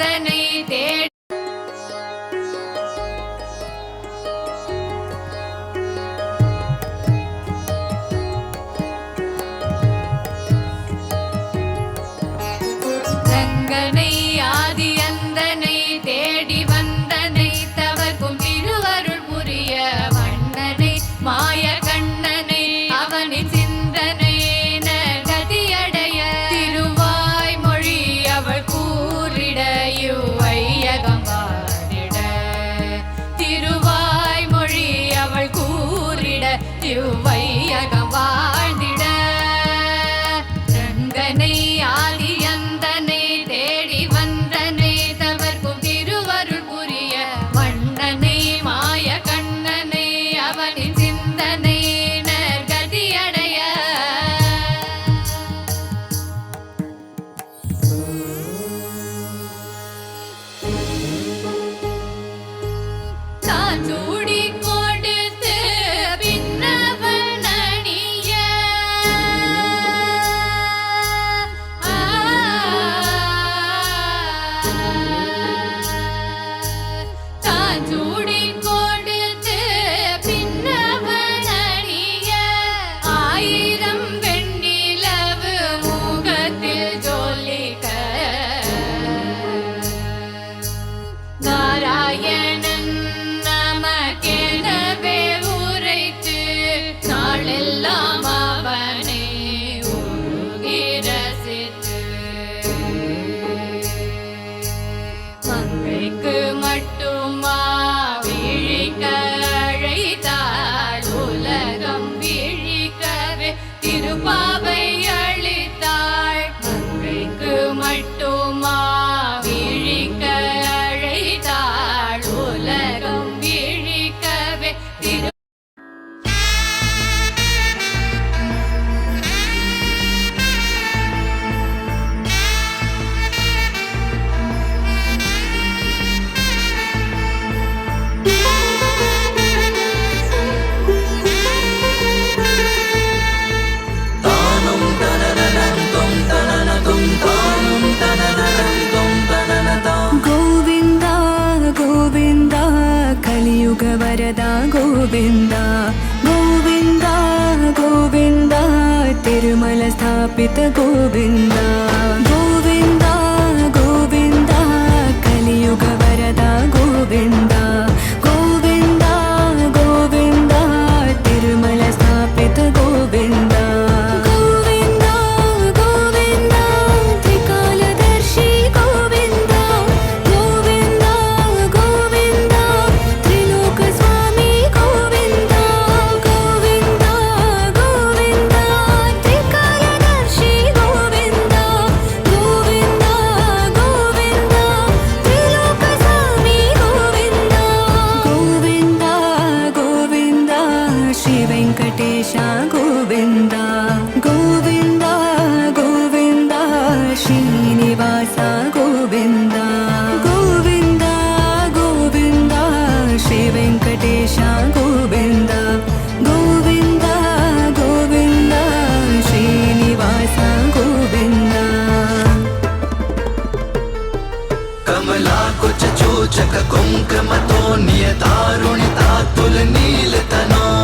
கந்தனை தேடி கங்கனை ஆதி அந்தனை தேடி வந்தனை தவர்க்கும் திருவருள் புரிய வண்ணனை மாயக வையகம் வாழ்ந்திட. செங்கனை ஆதியந்தனை தேடி வந்தனை தவர்க்கும் திருவருள் புரிய. வண்டனை மாய அவனின் മുരുക ഗോവിന്ദ ഗോവിന്ദ ഗോവിന്ദ തിരുമല സ്ഥാപിത ഗോവിന്ദ. సూచక కుంకుమతో నియతారుణి తాతులు నీలతనో.